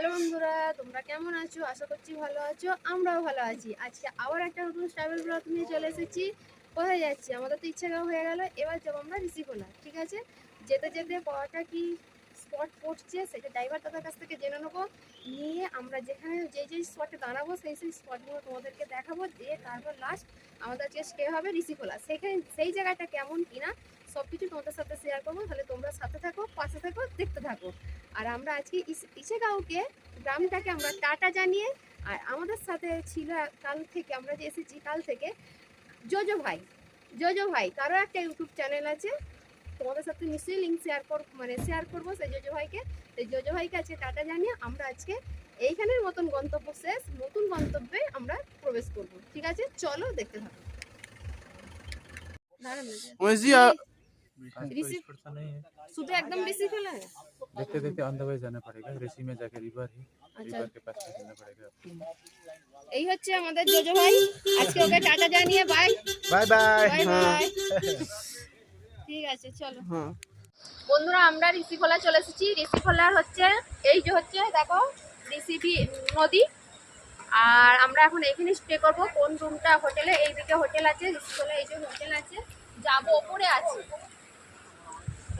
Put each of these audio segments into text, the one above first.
Hello বন্ধুরা, তোমরা কেমন আছো? আশা করছি ভালো আছো, আমরাও ভালো আছি। আজকে আবার একটা নতুন ট্রাভেল ব্লগ নিয়ে চলে এসেছি। কোথায় যাচ্ছি? আমাদের তো ইচ্ছা হয়ে গেল, এবার যাব আমরা ঋষিকোলা, ঠিক আছে? যেতে যেতে কটা কি স্পট পড়ছে সেটা ড্রাইভার দাদার কাছ থেকে জেনে নেব। নিয়ে আমরা যেখানে যে যে স্পটে দাঁড়াবো, সেই সেই স্পটগুলো তোমাদেরকে দেখাবো। দিয়ে তারপর লাস্ট আমাদের আজকে স্টে হবে ঋষিকোলা। সেখানে সেই জায়গাটা কেমন কিনা সব কিছু তোমাদের সাথে শেয়ার করব। তাহলে তোমরা সাথে থাকো, পাশে থাকো, দেখতে থাকো। আর আমরা আজকে ইস- ইসেগাঁওকে, গ্রামটাকে আমরা টাটা জানিয়ে, আর আমাদের সাথে ছিল কাল থেকে, আমরা যে এসেছি কাল থেকে, জোজো ভাই। জোজো ভাই, তারও একটা ইউটিউব চ্যানেল আছে। তোমাদের সাথে নিশ্চয়ই লিঙ্ক শেয়ার কর মানে শেয়ার করব সেই জোজো ভাইকে। সেই জোজো ভাইকে আজকে টাটা জানিয়ে আমরা আজকে এইখানের মতন গন্তব্য শেষ, নতুন গন্তব্যে আমরা প্রবেশ করব। ঠিক আছে? চলো, দেখতে থাকো। না যে। मुझे आ- ऋषि শুধু একদম বেশি ফেলা হয় देखते देखते ऑन द वे जाना पड़ेगा ऋषि में जाके रिवर है আচ্ছা रिवर के पास से जाना पड़ेगा এই হচ্ছে আমাদের জোজো ভাই আজকে ওকে টাটা জানিয়ে বাই बाय बाय বাই हाँ বাই ঠিক আছে চলো हाँ বন্ধুরা আমরা ঋষিখোলা চলে এসেছি ঋষিখোলার হচ্ছে এই যে হচ্ছে দেখো ঋষিবি নদী আর আমরা এখন এখানে স্টে করব কোন রুমটা হোটেলে এইদিকে হোটেল আছে ঋষিখোলা এই যে হোটেল আছে যাবো ওপরে আছে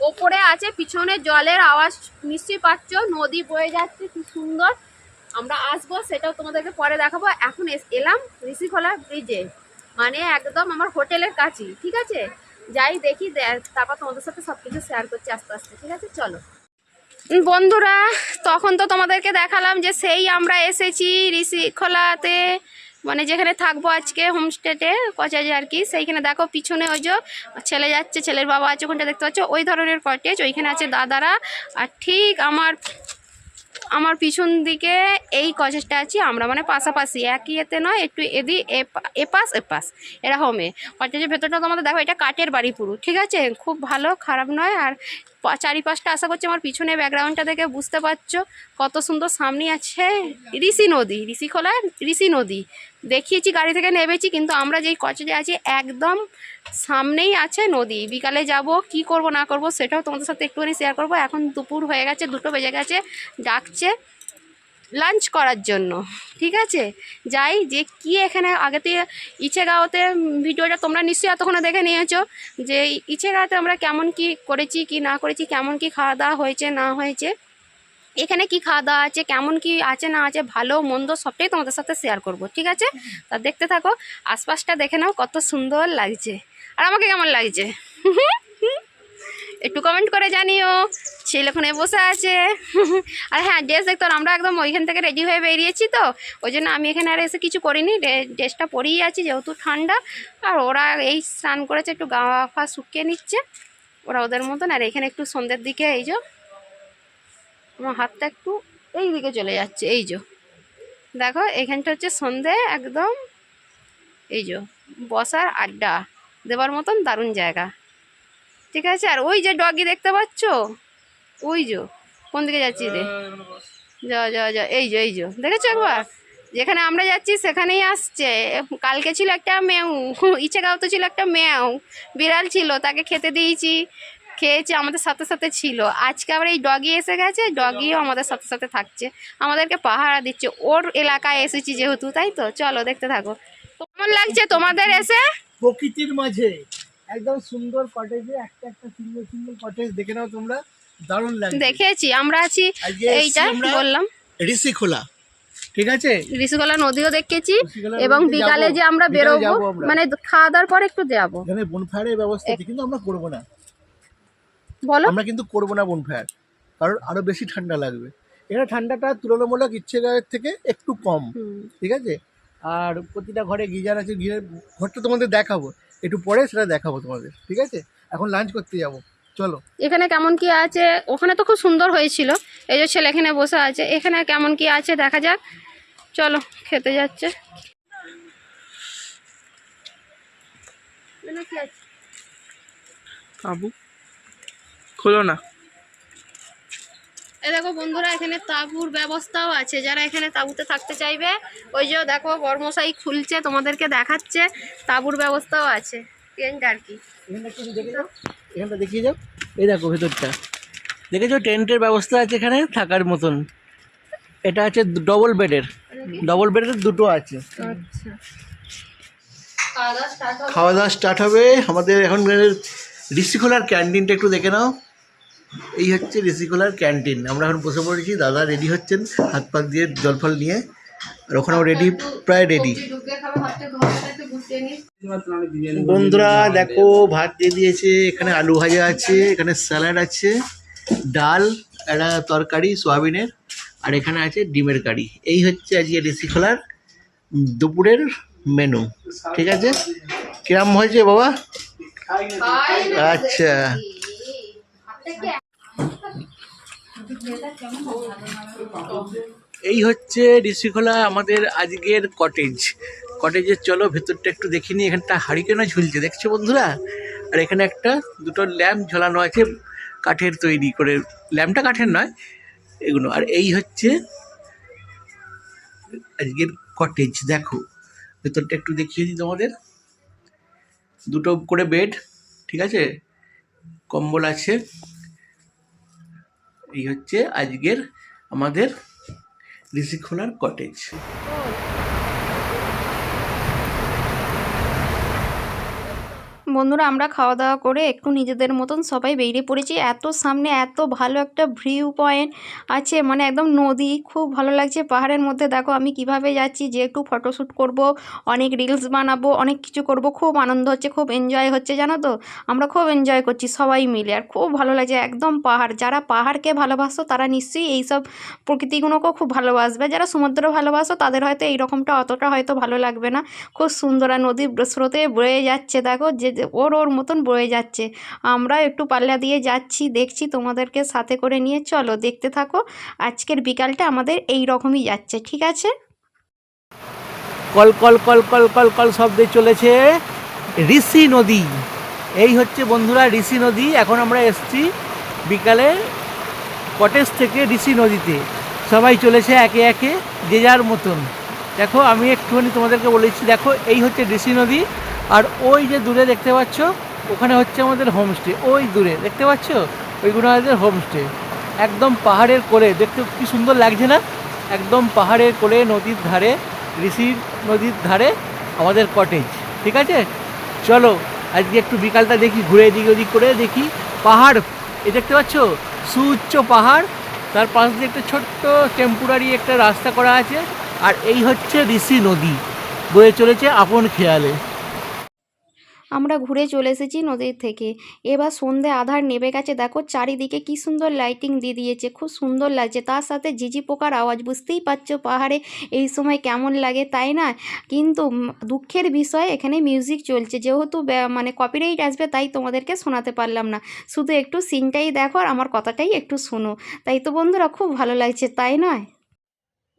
ওপরে আছে, পিছনে জলের আওয়াজ, নিশ্চয়ই পাচ্ছ, নদী বয়ে যাচ্ছে, কি সুন্দর। আমরা আসব, সেটাও তোমাদেরকে পরে দেখাবো। এখন এলাম ঋষিখোলা ব্রিজে মানে একদম আমার হোটেলের কাছেই, ঠিক আছে? যাই দেখি তারপর তোমাদের সাথে সব কিছু শেয়ার করছি আস্তে আস্তে, ঠিক আছে? চলো। বন্ধুরা, তখন তো তোমাদেরকে দেখালাম যে সেই আমরা এসেছি ঋষিখোলাতে। মানে যেখানে থাকব আজকে হোমস্টেতে কচাজে আর কি। সেইখানে দেখো পিছনে ওই যে ছেলে যাচ্ছে, ছেলের বাবা আছে, ওখানটা দেখতে পাচ্ছ? ওই ধরনের কটেজ ওইখানে আছে দাদারা। আর ঠিক আমার আমার পিছন দিকে এই কটেজটা আছি আমরা মানে পাশাপাশি। একই এতে নয়, একটু এদি, এপা- এপাশ এপাশ। এরকমে কটেজের ভেতরটা তোমাদের দেখো, এটা কাঠের বাড়ি পুরো, ঠিক আছে? খুব ভালো, খারাপ নয়। আর চারিপাশটা আশা করছি আমার পিছনে ব্যাকগ্রাউন্ডটা দেখে বুঝতে পারছ কত সুন্দর। সামনে আছে ঋষি নদী ঋষিখোলা ঋষি নদী। দেখিয়েছি, গাড়ি থেকে নেমেছি, কিন্তু আমরা যেই কটেজে আছি, একদম সামনেই আছে নদী। বিকালে যাব, কি করব, না করব, সেটাও তোমাদের সাথে একটুখানি শেয়ার করব। এখন দুপুর হয়ে গেছে, দুটো বেজে গেছে, ডাকছে লাঞ্চ করার জন্য, ঠিক আছে? যাই, যে কি এখানে আগেতে ইচেগাঁওতে ভিডিওটা তোমরা নিশ্চয়ই এতক্ষণে দেখে নিয়েছো যে ইচেগাঁওতে আমরা কেমন কি করেছি, কি না করেছি, কেমন কি খাওয়া দাওয়া হয়েছে, না হয়েছে এখানে কি খাওয়া দাওয়া আছে, কেমন কি আছে, না আছে, ভালো, মন্দ সবটাই তোমাদের সাথে শেয়ার করব, ঠিক আছে? তা দেখতে থাকো, আশপাশটা দেখে নাও, কত সুন্দর লাগছে। আর আমাকে কেমন লাগছে? একটু কমেন্ট করে জানিও ছেলেখানে বসে আছে। আর হ্যাঁ ড্রেস দেখতো আমরা একদম ওইখান থেকে রেডি হয়ে বেরিয়েছি তো, ওই জন্য আমি এখানে আর এসে কিছু করিনি, ড্রে- ড্রেসটা পরেই আছি, যেহেতু ঠান্ডা। আর ওরা এই স্নান করেছে, একটু গা ফা শুকিয়ে নিচ্ছে। ওরা ওদের মতন, আর এখানে একটু সন্ধ্যের দিকে, এই যে আমার হাতটা একটু এই দিকে চলে যাচ্ছে এই যে। দেখো এখানটা হচ্ছে সন্ধে একদম এই যে বসার আড্ডা দেবার মতন দারুণ জায়গা। ঠিক আছে? আর ওই যে ডগি দেখতে পাচ্ছ? ওই যে কোন দিকে যাচ্ছি রে? যা যা যা এই যে এই যে দেখেছ একবার? যেখানে আমরা যাচ্ছি সেখানেই আসছে। কালকে ছিল একটা মেউ ইচ্ছেগাঁওতে ছিল একটা মেউ। বিড়াল ছিল তাকে খেতে দিয়েছি। খেয়েছে আমাদের সাথে সাথে ছিল। আজকে আবার এই ডগি এসে গেছে ডগিও আমাদের সাথে সাথে থাকছে। আমাদেরকে পাহারা দিচ্ছে। ওর এলাকায় এসেছি যেহেতু তাই তো? চলো দেখতে থাকো। কেমন লাগছে তোমাদের এসে? প্রকৃতির মাঝে। একদম সুন্দর কটেজে একটা একটা সুন্দর সুন্দর কটেজ দেখে নাও তোমরা। দারুণ লাগবে দেখেছি আমরা আছি এইটা বললাম? ঋষি খোলা ঠিক আছে? ঋষিকলা নদীও দেখেছি এবং বিকালে যে আমরা বেরোবো মানে খাওয়া দাওয়ার পর একটু যাব। এখানে বনফায়ারের ব্যবস্থা কিন্তু আমরা করব না। বলো। আমরা কিন্তু করব না বনফায়ার কারণ আরও বেশি ঠান্ডা লাগবে। এখানে ঠান্ডাটা তুলনামূলক ইচ্ছে থেকে একটু কম। ঠিক আছে? আর প্রতিটা ঘরে গিজার আছে গিজার ঘরটা তোমাদের দেখাবো। একটু পরে সেটা দেখাবো তোমাদের। ঠিক আছে? এখন লাঞ্চ করতে যাব। চলো। এখানে কেমন কি আছে? ওখানে তো খুব সুন্দর হয়েছিল। এই যে ছেলে এখানে বসে আছে। এখানে কেমন কি আছে দেখা যাক। চলো খেতে যাচ্ছে। আবু খোলো না। এই দেখো বন্ধুরা এখানে তাঁবুর ব্যবস্থাও আছে। যারা এখানে তাঁবুতে থাকতে চাইবে ওই যে দেখো বর্মশাই খুলছে তোমাদেরকে দেখাচ্ছে তাঁবুর ব্যবস্থাও আছে। টেন্ট আর কি। এখানটা দেখে যাও এখানটা দেখিয়ে যাও। এই দেখো ভেতরটা। দেখেছ টেন্টের ব্যবস্থা আছে এখানে থাকার মতন। এটা আছে ডবল বেডের ডবল বেডের দুটো আছে আচ্ছা খাওয়া দাওয়া স্টার্ট হবে খাওয়া দাওয়া স্টার্ট হবে। আমাদের এখন ঋষিখোলার ক্যান্টিনটা একটু দেখে নাও। এই হচ্ছে ঋষিখোলার ক্যান্টিন। আমরা এখন বসে পড়েছি দাদা রেডি হচ্ছেন হাত পাক দিয়ে জল ফল নিয়ে। আর ওখানেও রেডি প্রায় রেডি বন্ধুরা দেখো ভাত দিয়ে দিয়েছে এখানে আলু ভাজা আছে এখানে স্যালাড আছে ডাল একটা তরকারি সোয়াবিনের আর এখানে আছে ডিমের কারি। এই হচ্ছে আজকে ঋষিখোলার দুপুরের মেনু ঠিক আছে? কিরম হয়েছে বাবা? আচ্ছা। এই হচ্ছে ঋষিখোলা আমাদের আজকের কটেজ কটেজের চলো, ভেতরটা একটু দেখে নিই, এখানটা হারিকেনও ঝুলছে, দেখছ বন্ধুরা? আর এখানে একটা দুটো ল্যাম্প ঝোলানো আছে, কাঠের তৈরি করে। ল্যাম্পটা কাঠের নয়, এগুলো। আর এই হচ্ছে আজকের কটেজ দেখো। ভেতরটা একটু দেখিয়ে দিই তোমাদের। দুটো করে বেড ঠিক আছে? কম্বল আছে। এই হচ্ছে আজকের আমাদের ঋষিখোলার কটেজ বন্ধুরা, আমরা খাওয়া দাওয়া করে একটু নিজেদের মতন সবাই বেরিয়ে পড়েছি। এত সামনে এত ভালো একটা ভিউ পয়েন্ট আছে মানে একদম নদী, খুব ভালো লাগছে। পাহাড়ের মধ্যে দেখো আমি কীভাবে যাচ্ছি, যে একটু ফটোশ্যুট করব, অনেক রিলস বানাবো, অনেক কিছু করব, খুব আনন্দ হচ্ছে, খুব এনজয় হচ্ছে, জানো তো? আমরা খুব এনজয় করছি সবাই মিলে, আর খুব ভালো লাগছে, একদম পাহাড়। যারা পাহাড়কে ভালোবাসো, তারা নিশ্চয়ই এইসব প্রকৃতিগুলোকেও খুব ভালোবাসবে। যারা সমুদ্র ভালোবাসো, তাদের হয়তো এই রকমটা অতটা হয়তো ভালো লাগবে না। খুব সুন্দর, আর নদীর স্রোতে বয়ে যাচ্ছে, দেখো, যে ওর ওর মতন বয়ে যাচ্ছে। আমরা একটু পাল্লা দিয়ে যাচ্ছি, দেখছি তোমাদেরকে সাথে করে নিয়ে চলো, দেখতে থাকো। আজকের বিকালটা আমাদের এই রকমই যাচ্ছে, ঠিক আছে? কল কল কল কল কল কল শব্দে চলেছে ঋষি নদী। এই হচ্ছে বন্ধুরা ঋষি নদী। এখন আমরা এসছি বিকালে কটেজ থেকে ঋষি নদীতে। সবাই চলেছে একে একে, যে যার মতন। দেখো, আমি একটুখানি তোমাদেরকে বলেছি, দেখো, এই হচ্ছে ঋষি নদী। আর ওই যে দূরে দেখতে পাচ্ছ, ওখানে হচ্ছে আমাদের হোমস্টে ওই দূরে, দেখতে পাচ্ছ? ওইগুলো আমাদের হোমস্টে একদম পাহাড়ের কোলে, দেখতে কি সুন্দর লাগছে না? একদম পাহাড়ের কোলে, নদীর ধারে ঋষি নদীর ধারে, আমাদের কটেজ ঠিক আছে? চলো, আজকে একটু বিকালটা দেখি, ঘুরে এদিক ওদিক করে দেখি। পাহাড় এ দেখতে পাচ্ছ? সুউচ্চ পাহাড়। তার পাশ দিয়ে একটা ছোট্ট টেম্পোরারি একটা রাস্তা করা আছে। আর এই হচ্ছে ঋষি নদী। বয়ে চলেছে আপন খেয়ালে। আমরা ঘুরে চলে এসেছি নদীর থেকে। এবার সন্ধে আধার নেবে গেছে। দেখো চারিদিকে কি সুন্দর লাইটিং দিয়ে দিয়েছে, খুব সুন্দর লাগছে। তার সাথে ঝিঝি পোকার আওয়াজ, বুঝতেই পারছ পাহাড়ে এই সময় কেমন লাগে, তাই না? কিন্তু দুঃখের বিষয়, এখানে মিউজিক চলছে। যেহেতু মানে কপিরাইট আসবে, তাই তোমাদেরকে শোনাতে পারলাম না। শুধু একটু সিনটাই দেখো আর আমার কথাটাই একটু শোনো। তাই তো বন্ধুরা, খুব ভালো লাগছে, তাই নয়?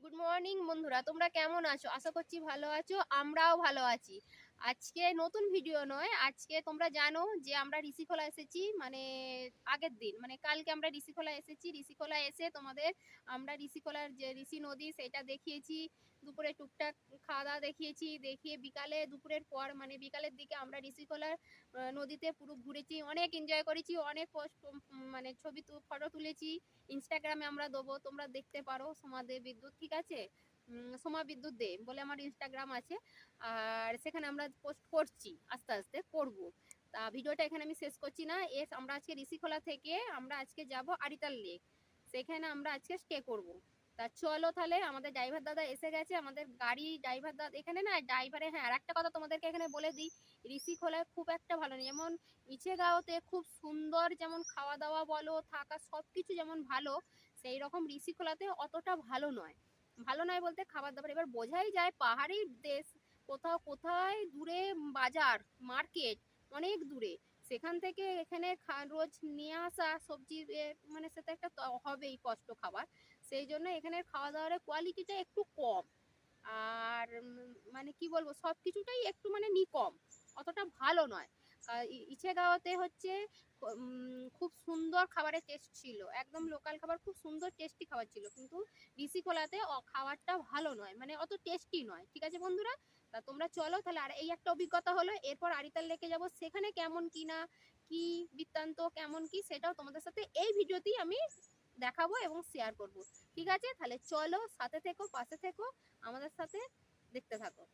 গুড মর্নিং বন্ধুরা, তোমরা কেমন আছো? আশা করছি ভালো আছো, আমরাও ভালো আছি। আজকে নতুন ভিডিও নয়, আজকে তোমরা জানো যে আমরা ঋষিখোলা এসেছি মানে আগের দিন মানে কালকে আমরা ঋষিখোলা এসেছি ঋষিখোলা এসে তোমাদের আমরা ঋষিখোলার যে ঋষি নদী, সেটা দেখিয়েছি, দুপুরে টুকটাক খাওয়া দাওয়া দেখিয়েছি, দেখিয়ে বিকালে, দুপুরের পর মানে বিকালের দিকে আমরা ঋষিখোলার নদীতে পুরো ঘুরেছি, অনেক এনজয় করেছি, অনেক মানে ছবি ফটো তুলেছি ইনস্টাগ্রামে আমরা দেবো, তোমরা দেখতে পারো সমাদে বিদ্যুৎ, ঠিক আছে? সোমা বিদ্যুৎ দে বলে আমার ইনস্টাগ্রাম আছে। আর সেখানে আমরা পোস্ট করছি, আস্তে আস্তে করব। তা ভিডিওটা এখানে আমি শেষ করছি না। এস, আমরা আজকে ঋষিখোলা থেকে আমরা আজকে যাব আরিতাল লেক সেখানে আমরা আজকে স্টে করব। তা চলো তাহলে, আমাদের ড্রাইভার দাদা এসে গেছে। আমাদের গাড়ি ড্রাইভার দাদা, এখানে না ড্রাইভারে হ্যাঁ আর একটা কথা তোমাদেরকে এখানে বলে দিই। ঋষিখোলায় খুব একটা ভালো নেই। যেমন ইচেগাঁওতে খুব সুন্দর যেমন খাওয়া দাওয়া বলো, থাকা সব কিছু যেমন ভালো সেই রকম ঋষিখোলাতে অতটা ভালো নয়। ভালো নয় বলতে খাবার দাবার। এবার বোঝাই যায় পাহাড়ি দেশ, কোথাও, কোথায় দূরে বাজার, মার্কেট, অনেক দূরে। সেখান থেকে এখানে রোজ নিয়ে আসা সবজি মানে সেটা একটা হবেই কষ্ট খাবার। সেই জন্য এখানে খাওয়া দাওয়ার কোয়ালিটিটা একটু কম। আর মানে কি বলব সব কিছুটাই একটু মানে নিকম অতটা ভালো নয়। ইছেগাঁওতে হচ্ছে খুব সুন্দর খাবারের টেস্ট ছিল। একদম লোকাল খাবার, খুব সুন্দর টেস্টি খাবার ছিল। কিন্তু ঋষিখোলাতে অ- খাবারটা ভালো নয়। মানে অত টেস্টি নয়। ঠিক আছে বন্ধুরা? তা তোমরা চলো, তাহলে আর এই একটা অভিজ্ঞতা হলো। এরপর আরিতাল লেকে যাব। সেখানে কেমন কি না, কি বৃত্তান্ত, কেমন কি, সেটাও তোমাদের সাথে এই ভিডিওতেই আমি দেখাবো এবং শেয়ার করব। ঠিক আছে? তাহলে চলো, সাথে থেকো, পাশে থেকো, আমাদের সাথে দেখতে থাকো।